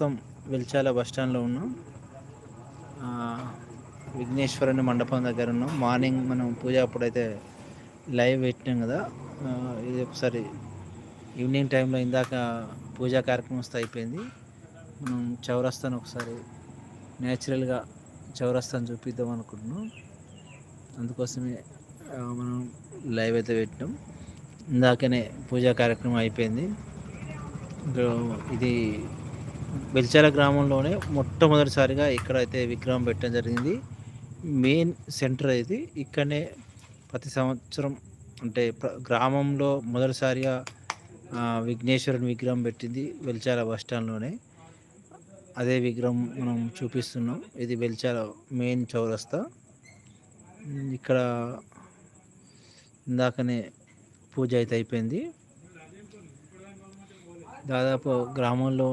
మొత్తం వెల్చాల బస్ స్టాండ్లో ఉన్నాం. విఘ్నేశ్వరుని మండపం దగ్గర ఉన్నాం. మార్నింగ్ మనం పూజ అప్పుడైతే లైవ్ పెట్టినాం కదా. ఇది ఒకసారి ఈవినింగ్ టైంలో ఇందాక పూజా కార్యక్రమం వస్తే అయిపోయింది. మనం చౌరస్తాను ఒకసారి న్యాచురల్గా చౌరస్తాను చూపిద్దాం అనుకుంటున్నాం. అందుకోసమే మనం లైవ్ అయితే పెట్టినాం. ఇందాకనే పూజా కార్యక్రమం అయిపోయింది. ఇది బెల్చాల గ్రామంలోనే మొట్టమొదటిసారిగా ఇక్కడైతే విగ్రహం పెట్టడం జరిగింది. మెయిన్ సెంటర్ ఇది ఇక్కడనే ప్రతి సంవత్సరం అంటే గ్రామంలో మొదటిసారిగా విఘ్నేశ్వరుని విగ్రహం పెట్టింది వెల్చాల బస్ స్టాండ్లోనే. అదే విగ్రహం మనం చూపిస్తున్నాం. ఇది వెల్చాల మెయిన్ చౌరస్తా. ఇక్కడ ఇందాకనే పూజ అయితే అయిపోయింది. దాదాపు గ్రామంలో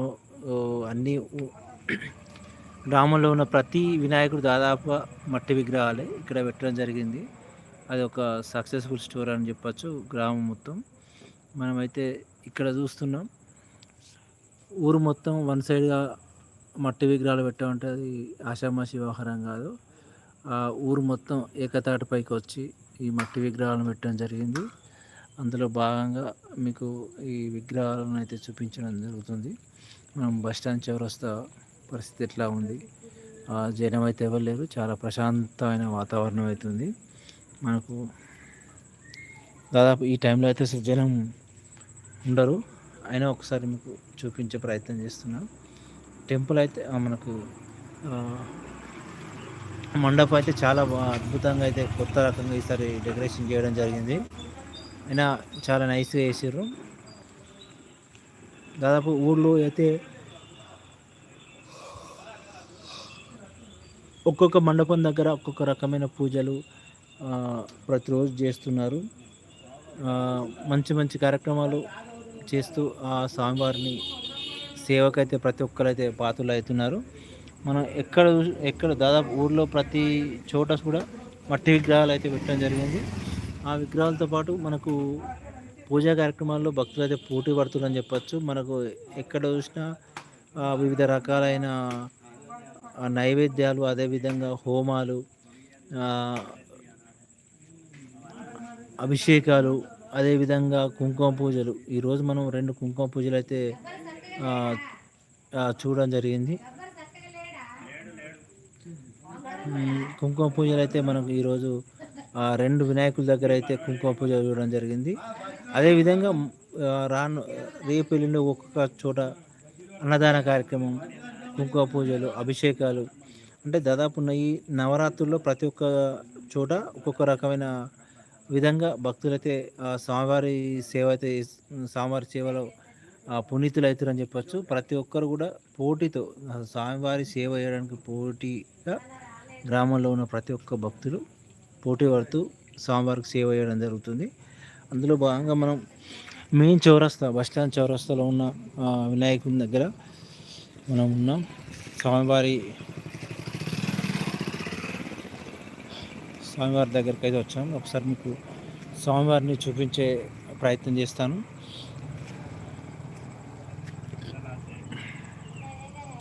అన్ని గ్రామంలో ఉన్న ప్రతి వినాయకుడు దాదాపు మట్టి విగ్రహాలే ఇక్కడ పెట్టడం జరిగింది. అది ఒక సక్సెస్ఫుల్ స్టోర్ అని చెప్పచ్చు గ్రామం మొత్తం. మనమైతే ఇక్కడ చూస్తున్నాం. ఊరు మొత్తం వన్ సైడ్గా మట్టి విగ్రహాలు పెట్టామంటే అది ఆషామాషి వ్యవహారం కాదు. ఆ ఊరు మొత్తం ఏకతాటిపైకి వచ్చి ఈ మట్టి విగ్రహాలను పెట్టడం జరిగింది. అందులో భాగంగా మీకు ఈ విగ్రహాలను అయితే చూపించడం జరుగుతుంది. మనం బస్ స్టాండ్ చివరస్తా పరిస్థితి ఎట్లా ఉంది? జనం అయితే ఎవరు లేరు. చాలా ప్రశాంతమైన వాతావరణం అవుతుంది మనకు దాదాపు ఈ టైంలో అయితే జనం ఉండరు. అయినా ఒకసారి మీకు చూపించే ప్రయత్నం చేస్తున్నాను టెంపుల్ అయితే మనకు మండపం అయితే చాలా అద్భుతంగా అయితే కొత్త రకంగా ఈసారి డెకరేషన్ చేయడం జరిగింది. అయినా చాలా నైస్గా వేసారు దాదాపు ఊళ్ళో అయితే ఒక్కొక్క మండపం దగ్గర ఒక్కొక్క రకమైన పూజలు ప్రతిరోజు చేస్తున్నారు. మంచి మంచి కార్యక్రమాలు చేస్తూ ఆ స్వామివారిని సేవకైతే ప్రతి ఒక్కరైతే పాత్రలు అవుతున్నారు. మనం ఎక్కడ ఎక్కడ దాదాపు ఊర్లో ప్రతి చోట కూడా మట్టి విగ్రహాలు అయితే పెట్టడం జరిగింది. ఆ విగ్రహాలతో పాటు మనకు పూజా కార్యక్రమాల్లో భక్తులు అయితే పోటీ పడుతున్నారని చెప్పచ్చు. మనకు ఎక్కడ చూసినా వివిధ రకాలైన నైవేద్యాలు అదేవిధంగా హోమాలు అభిషేకాలు అదేవిధంగా కుంకుమ పూజలు. ఈరోజు మనం రెండు కుంకుమ పూజలు అయితే చూడడం జరిగింది. కుంకుమ పూజలు అయితే మనకు ఈరోజు రెండు వినాయకుల దగ్గర అయితే కుంకుమ పూజ చూడడం జరిగింది. అదేవిధంగా రాను రేపు వెళ్ళిన ఒక్కొక్క చోట అన్నదాన కార్యక్రమం కుంకుమ పూజలు అభిషేకాలు. అంటే దాదాపు ఈ నవరాత్రుల్లో ప్రతి ఒక్క చోట ఒక్కొక్క రకమైన విధంగా భక్తులైతే స్వామివారి సేవ అయితే స్వామివారి సేవలో పునీతులు అవుతారని చెప్పచ్చు. ప్రతి ఒక్కరు కూడా పోటీతో స్వామివారి సేవ చేయడానికి పోటీగా గ్రామంలో ఉన్న ప్రతి ఒక్క భక్తులు పోటీ పడుతూ స్వామివారికి సేవ చేయడం జరుగుతుంది. అందులో భాగంగా మనం మెయిన్ చౌరస్తా బస్టాండ్ చౌరస్తాలో ఉన్న వినాయకుని దగ్గర మనం ఉన్నాం. స్వామివారి స్వామివారి దగ్గరికి అయితే వచ్చాం. ఒకసారి మీకు స్వామివారిని చూపించే ప్రయత్నం చేస్తాను.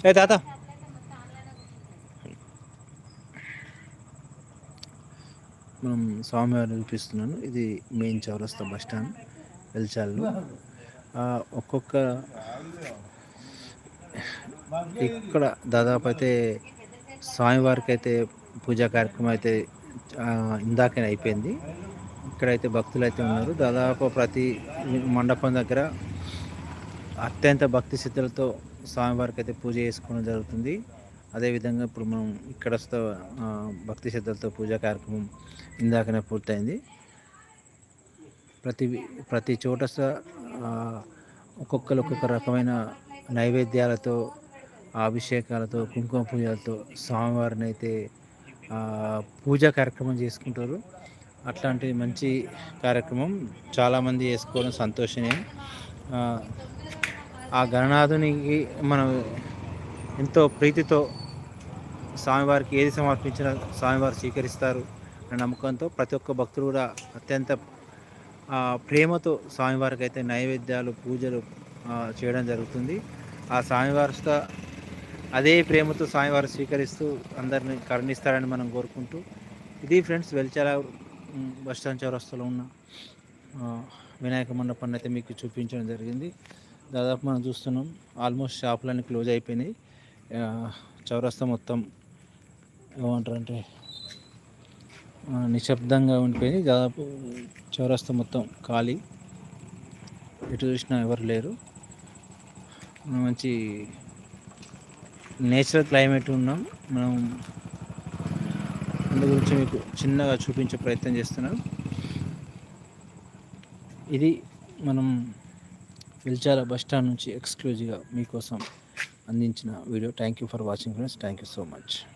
ఏ తాత! మనం స్వామివారిని చూపిస్తున్నాను. ఇది మెయిన్ చౌరస్తా బస్ స్టాండ్ వెల్చాల్లో. ఒక్కొక్క ఇక్కడ దాదాపు అయితే స్వామివారికి అయితే పూజా కార్యక్రమం అయితే ఇందాకనే అయిపోయింది. ఇక్కడైతే భక్తులు అయితే ఉన్నారు. దాదాపు ప్రతి మండపం దగ్గర అత్యంత భక్తి స్థితులతో స్వామివారికి అయితే పూజ చేసుకోవడం జరుగుతుంది. అదేవిధంగా ఇప్పుడు మనం ఇక్కడ భక్తి శ్రద్ధలతో పూజా కార్యక్రమం ఇందాకనే పూర్తయింది. ప్రతి ప్రతి చోట ఒక్కొక్కరు ఒక్కొక్క రకమైన నైవేద్యాలతో అభిషేకాలతో కుంకుమ పూజలతో స్వామివారిని అయితే పూజా కార్యక్రమం చేసుకుంటారు. అట్లాంటి మంచి కార్యక్రమం చాలామంది చేసుకోవడం సంతోషమే. ఆ గణనాథునికి మనం ఎంతో ప్రీతితో స్వామివారికి ఏది సమర్పించినా స్వామివారు స్వీకరిస్తారు. నమ్మకంతో ప్రతి ఒక్క భక్తుడు కూడా అత్యంత ప్రేమతో స్వామివారికి అయితే నైవేద్యాలు పూజలు చేయడం జరుగుతుంది. ఆ స్వామివారితో అదే ప్రేమతో స్వామివారు స్వీకరిస్తూ అందరిని కరుణిస్తారని మనం కోరుకుంటూ ఇది friends Velchala bus stand bus stand ఉన్న వినాయక మండపాన్ని అయితే మీకు చూపించడం జరిగింది. దాదాపు మనం చూస్తున్నాం ఆల్మోస్ట్ షాపులన్నీ క్లోజ్ అయిపోయినాయి. చౌరస్త చౌరస్తా మొత్తం ఏమంటారంటే నిశ్శబ్దంగా ఉండిపోయింది. దాదాపు చౌరస్తా మొత్తం ఖాళీ. ఎటు చూసినా ఎవరు లేరు. మంచి నేచురల్ క్లైమేట్ ఉన్నాం. మనం అందు గురించి మీకు చిన్నగా చూపించే ప్రయత్నం చేస్తున్నాం. ఇది మనం వెల్చాల బస్ స్టాండ్ నుంచి ఎక్స్క్లూజివ్గా మీకోసం అందించిన video. Thank you for watching friends. Thank you so much.